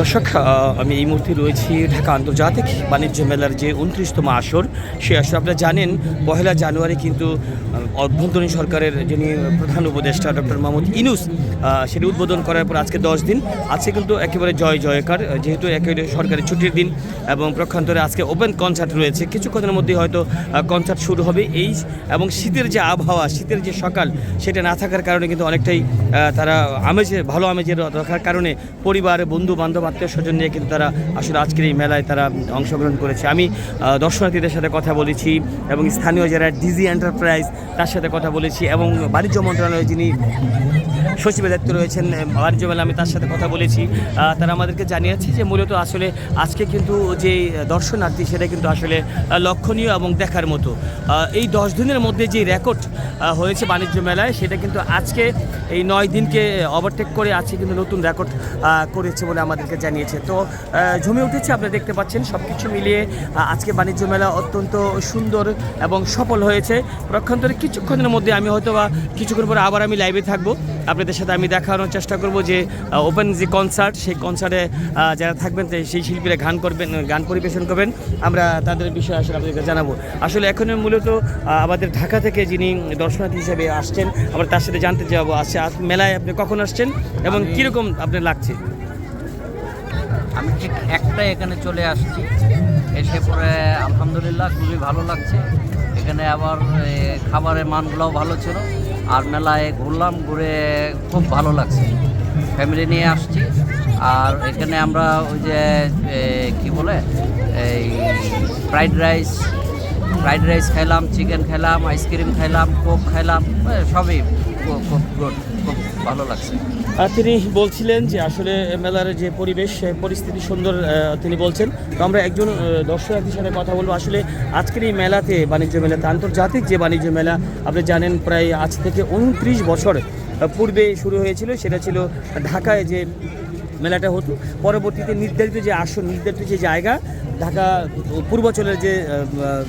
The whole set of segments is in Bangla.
দর্শক আমি এই মুহূর্তে রয়েছি ঢাকা আন্তর্জাতিক বাণিজ্য মেলার যে উনত্রিশতম আসর, সে আসর আপনারা জানেন, পহেলা জানুয়ারি কিন্তু অভ্যন্তরীণ সরকারের যিনি প্রধান উপদেষ্টা ডক্টর মাহমুদ ইনুস সেটি উদ্বোধন করার পর আজকে দশ দিন, আজকে কিন্তু একেবারে জয় জয়কার, যেহেতু একেবারে সরকারি ছুটির দিন এবং প্রক্ষান্তরে আজকে ওপেন কনসার্ট রয়েছে। কিছুক্ষণের মধ্যে হয়তো কনসার্ট শুরু হবে। এই, এবং শীতের যে আবহাওয়া, শীতের যে সকাল, সেটা না থাকার কারণে কিন্তু অনেকটাই তারা আমেজে, ভালো আমেজের রাখার কারণে পরিবার বন্ধু বান্ধব আত্মীয় স্বজন নিয়ে কিন্তু তারা আসলে আজকের এই মেলায় তারা অংশগ্রহণ করেছে। আমি দর্শনার্থীদের সাথে কথা বলেছি এবং স্থানীয় যারা ডিজি এন্টারপ্রাইজ তার সাথে কথা বলেছি এবং বাণিজ্য মন্ত্রণালয়ে যিনি সচিবের দায়িত্ব রয়েছেন বাণিজ্য মেলা আমি তার সাথে কথা বলেছি। তারা আমাদেরকে জানিয়েছে যে মূলত আসলে আজকে কিন্তু যে দর্শনার্থী সেটা কিন্তু আসলে লক্ষণীয় এবং দেখার মতো। এই দশ দিনের মধ্যে যে রেকর্ড হয়েছে বাণিজ্য মেলায় সেটা কিন্তু আজকে এই নয় দিনকে ওভারটেক করে আজকে কিন্তু নতুন রেকর্ড করেছে বলে আমাদেরকে জানিয়েছে। তো জমে উঠেছে আপনারা দেখতে পাচ্ছেন সব কিছু মিলিয়ে আজকে বাণিজ্য মেলা অত্যন্ত সুন্দর এবং সফল হয়েছে। প্রক্ষান্তরে কিছুক্ষণের মধ্যে আমি হয়তো বা কিছুক্ষণ পরে আবার আমি লাইভে থাকব। আপনাদের সাথে আমি দেখানোর চেষ্টা করব যে ওপেন যে কনসার্ট সেই কনসার্টে যারা থাকবেন সেই শিল্পীরা গান করবেন গান পরিবেশন করবেন আমরা তাদের বিষয়ে আসলে আপনাদেরকে জানাব। আসলে এখন মূলত আমাদের ঢাকা থেকে যিনি দর্শনার্থী হিসেবে আসছেন আমরা তার সাথে জানতে যাব আসছে আজ মেলায় আপনি কখন আসছেন এবং কীরকম আপনার লাগছে? আমি ঠিক একটাই এখানে চলে আসছি। এসে পরে আলহামদুলিল্লাহ খুবই ভালো লাগছে। এখানে আবার খাবারের মানগুলোও ভালো ছিল। আর মেলায় ঘুরলাম, ঘুরে খুব ভালো লাগছে। ফ্যামিলি নিয়ে আসছি। আর এখানে আমরা ওই যে কি বলে? এই ফ্রাইড রাইস ফ্রাইড রাইস খাইলাম, চিকেন খাইলাম, আইসক্রিম খাইলাম, কোক খাইলাম সবই খুব গুড খুব ভালো লাগছে। তিনি বলছিলেন যে আসলে মেলার যে পরিবেশ পরিস্থিতি সুন্দর তিনি বলছেন। তো আমরা একজন দর্শনার্থীর সাথে কথা বলব। আসলে আজকের এই মেলাতে, বাণিজ্য মেলাতে আন্তর্জাতিক যে বাণিজ্য মেলা, আপনি জানেন প্রায় আজ থেকে উনত্রিশ বছর পূর্বে শুরু হয়েছিল। সেটা ছিল ঢাকায় যে মেলাটা হতো। পরবর্তীতে নির্ধারিত যে আসন, নির্ধারিত যে জায়গা, ঢাকা পূর্বাঞ্চলের যে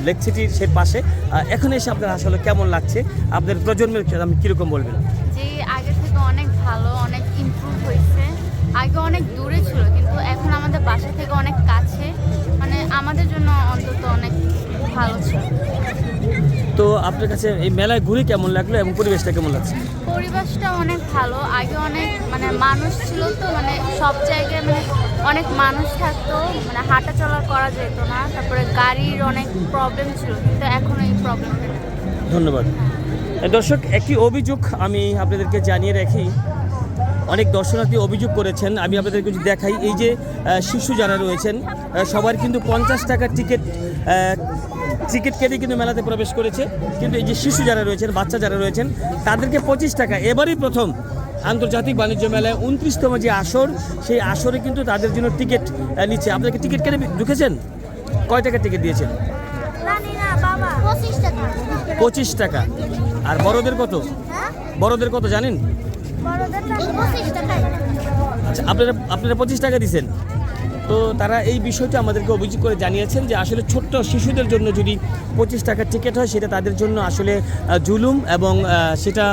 লেক সিটির সে পাশে এখন এসে আপনার আসলে কেমন লাগছে? আপনার প্রজন্মের আপনি কীরকম বলবেন? যে আগে আপনার কাছে এই মেলায় ঘুরে কেমন লাগল এবং পরিবেশটা কেমন লাগছে? পরিবেশটা অনেক ভালো। আগে অনেক মানে মানুষ ছিল তো মানে সব জায়গায় মানে অনেক মানুষ থাকতো। মানে হাঁটা চলা করা যেত না। তারপরে গাড়ির অনেক প্রবলেম ছিল। কিন্তু এখন এই প্রবলেমটা নেই। ধন্যবাদ। দর্শক একটি অভিযোগ আমি আপনাদেরকে জানিয়ে রাখি। অনেক দর্শনার্থী অভিযোগ করেছেন। আমি আপনাদেরকে যদি দেখাই এই যে শিশু যারা রয়েছেন সবার কিন্তু পঞ্চাশ টাকার টিকিট টিকিট কেটে কিন্তু মেলাতে প্রবেশ করেছে। কিন্তু এই যে শিশু যারা রয়েছেন বাচ্চা যারা রয়েছেন তাদেরকে পঁচিশ টাকা। এবারই প্রথম আন্তর্জাতিক বাণিজ্য মেলায় উনত্রিশতম যে আসর সেই আসরে কিন্তু তাদের জন্য টিকিট নিচ্ছে। আপনাকে টিকিট কেটে ঢুকেছেন? কয় টাকা টিকিট দিয়েছেন? পঁচিশ টাকা। আর বড়দের কত? হ্যাঁ? বড়দের কত জানেন? আচ্ছা আপনারা আপনারা পঁচিশ টাকা দিচ্ছেন তো তারা এই বিষয়টা আমাদেরকে অভিযোগ করে জানিয়েছেন যে আসলে ছোট্ট শিশুদের জন্য যদি পঁচিশ টাকার টিকিট হয় সেটা তাদের জন্য আসলে জুলুম এবং সেটা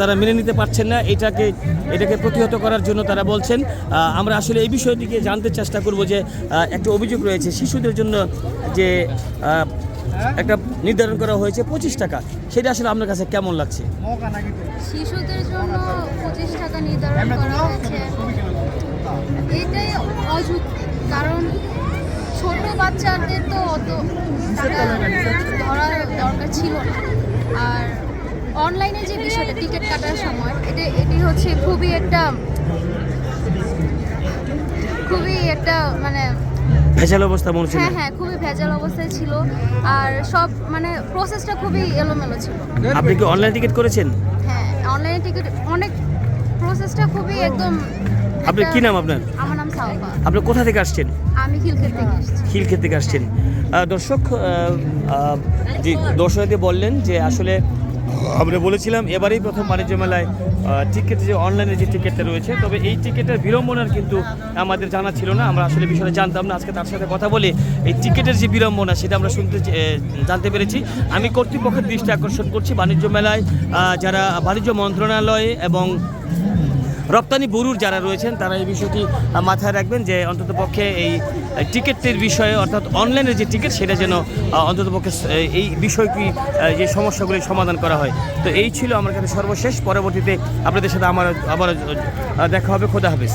তারা মেনে নিতে পারছেন না। এটাকে এটাকে প্রতিহত করার জন্য তারা বলছেন। আমরা আসলে এই বিষয়টিকে জানতে চেষ্টা করব যে একটা অভিযোগ রয়েছে। শিশুদের জন্য যে একটা নির্ধারণ করা হয়েছে পঁচিশ টাকা সেটা আসলে আপনার কাছে কেমন লাগছে? শিশুদের জন্য পঁচিশ টাকা নির্ধারণ করা হয়েছে। এটাই অযুক্তি কারণ ছোট বাচ্চাদের তো অত টাকা ধরার দরকার ছিল না। আর অনলাইনে যে বিষয়টা টিকিট কাটার সময় এটা এটি হচ্ছে খুবই একটা খুবই একটা মানে ভেজাল অবস্থা মনে হ্যাঁ হ্যাঁ খুবই ভেজাল অবস্থায় ছিল। আর সব মানে প্রসেসটা খুবই এলোমেলো ছিল। আপনি কি অনলাইন টিকিট করেছেন? হ্যাঁ অনলাইনে টিকিট অনেক প্রসেসটা খুবই একদম আপনার একটা- কি নাম আপনার? আমার নাম সাউফা আপনি কোথা থেকে আসছেন? আমি খিলক্ষেত থেকে এসেছি খিল থেকে আসছেন। দর্শক যে দর্শনার্থী বললেন যে আসলে আমরা বলেছিলাম এবারেই প্রথম বাণিজ্য মেলায় টিকিট যে অনলাইনে যে টিকিটটা রয়েছে তবে এই টিকিটের বিড়ম্বনার কিন্তু আমাদের জানা ছিল না। আমরা আসলে বিষয়টা জানতাম না। আজকে তার সাথে কথা বলে এই টিকিটের যে বিড়ম্বনা সেটা আমরা শুনতে জানতে পেরেছি। আমি কর্তৃপক্ষের দৃষ্টি আকর্ষণ করছি বাণিজ্য মেলায় যারা বাণিজ্য মন্ত্রণালয় এবং রপ্তানি বরুর যারা রয়েছেন, তারা এই বিষয়টি মাথায় রাখবেন যে অন্ততপক্ষে এই টিকিটের বিষয়ে, অর্থাৎ অনলাইনের যে টিকিট, সেটা যেন অন্ততপক্ষে এই বিষয়টি যে সমস্যাগুলি সমাধান করা হয়। তো এই ছিল আমার কাছে সর্বশেষ। পরবর্তীতে আপনাদের সাথে আমার, আবার দেখা হবে। খোদা হাফিজ।